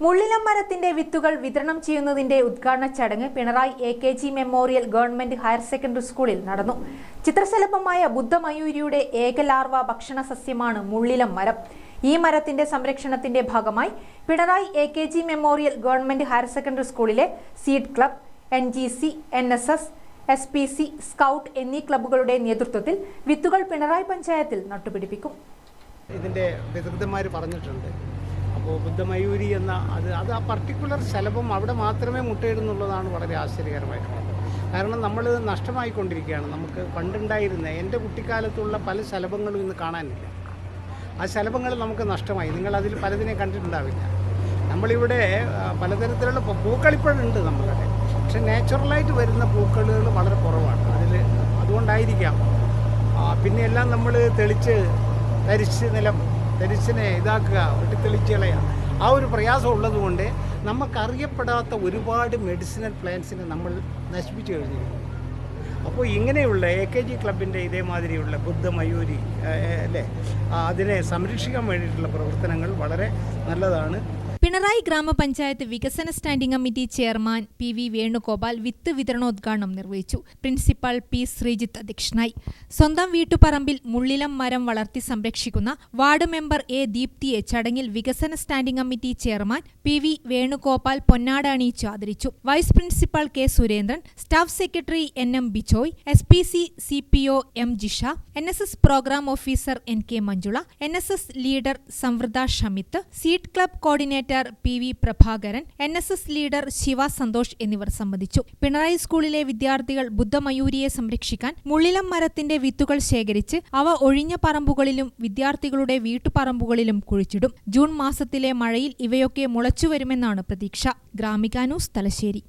മുള്ളിലം മരത്തിന്റെ വിത്തുകൾ വിതരണം ചെയ്യുന്നതിന്റെ ഉദ്ഘാടന ചടങ്ങ് Pinarayi A K G memorial government higher secondary സ്കൂളിൽ നടന്നു. ചിത്രശലഭമായ ബുദ്ധമയൂരിയുടെ ഏക ലാർവ ഭക്ഷണ സസ്യമാണ് മുള്ളിലം മരം ഈ മരത്തിന്റെ സംരക്ഷണത്തിന്റെ ഭാഗമായി Pinarayi A K G memorial government higher secondary സ്കൂളിലെ seed club N G C N S S S P C scout എന്നീ ക്ലബ്ബുകളുടെ നേതൃത്വത്തിൽ വിത്തുകൾ പിണറായി പഞ്ചായത്തിൽ നട്ടുപിടിപ്പിക്കും. ഇതിന്റെ പറഞ്ഞിട്ടുണ്ട്. ബുദ്ധമയൂരി എന്ന അത് അത് ആ പർട്ടിക്കുലർ ശലഭം അവിടെ മാത്രമേ മുട്ടയിടുന്നുള്ളതാണ് വളരെ ആശ്ചര്യകരമായിട്ടുള്ളത്. കാരണം നമ്മൾ നഷ്ടമായിക്കൊണ്ടിരിക്കുകയാണ്. നമുക്ക് പണ്ടുണ്ടായിരുന്ന എന്റെ കുട്ടിക്കാലത്തുള്ള പല ശലഭങ്ങളും ഇന്ന് കാണാനില്ല. ആ ശലഭങ്ങൾ നമുക്ക് നഷ്ടമായി. നിങ്ങൾ അതിൽ പലതിനെ കണ്ടിട്ടുണ്ടാവില്ല. നമ്മളിവിടെ പലതരത്തിലുള്ള പൂക്കളിപ്പോഴുണ്ട് നമ്മളുടെ പക്ഷെ നാച്ചുറലായിട്ട് വരുന്ന പൂക്കളുകൾ വളരെ കുറവാണ്. അതിൽ അതുകൊണ്ടായിരിക്കാം. പിന്നെ എല്ലാം നമ്മൾ തെളിച്ച് തരിച്ച് നിലം തരിച്ചിനെ ഇതാക്കുക വെട്ടിത്തെളിച്ച് കളയുക ആ ഒരു പ്രയാസം ഉള്ളതുകൊണ്ട് നമുക്കറിയപ്പെടാത്ത ഒരുപാട് മെഡിസിനൽ പ്ലാന്റ്സിനെ നമ്മൾ നശിപ്പിച്ചു കഴിഞ്ഞിരിക്കുന്നു. അപ്പോൾ ഇങ്ങനെയുള്ള എ കെ ജി ക്ലബിന്റെ ഇതേമാതിരിയുള്ള ബുദ്ധമയൂരി മയൂരി അല്ലേ അതിനെ സംരക്ഷിക്കാൻ വേണ്ടിയിട്ടുള്ള പ്രവർത്തനങ്ങൾ വളരെ നല്ലതാണ്. പിണറായി ഗ്രാമപഞ്ചായത്ത് വികസന standing committee chairman P V Venugopal വിത്ത് വിതരണോദ്ഘാടനം നിർവഹിച്ചു. പ്രിൻസിപ്പൽ പി ശ്രീജിത്ത് അധ്യക്ഷനായി. സ്വന്തം വീട്ടുപറമ്പിൽ മുള്ളിലം മരം വളർത്തി സംരക്ഷിക്കുന്ന വാർഡ് മെമ്പർ എ ദീപ്തിയെ ചടങ്ങിൽ വികസന standing committee chairman P V Venugopal പൊന്നാട അണിയിച്ച് ആദരിച്ചു. Vice principal K Surendran staff secretary N M Bijoy S P C C P O M Jisha N S S programme officer N K Manjula N S S leader Samvritha Shamith seed club coordinator P V Prabhakaran N S S leader Shiva Santhosh എന്നിവർ സംബന്ധിച്ചു. പിണറായി സ്കൂളിലെ വിദ്യാർത്ഥികൾ ബുദ്ധമയൂരിയെ സംരക്ഷിക്കാൻ മുള്ളിലം മരത്തിന്റെ വിത്തുകൾ ശേഖരിച്ച് അവ ഒഴിഞ്ഞ പറമ്പുകളിലും വിദ്യാർത്ഥികളുടെ വീട്ടുപറമ്പുകളിലും കുഴിച്ചിടും. ജൂൺ മാസത്തിലെ മഴയിൽ ഇവയൊക്കെ മുളച്ചുവരുമെന്നാണ് പ്രതീക്ഷ. ഗ്രാമിക ന്യൂസ് തലശ്ശേരി.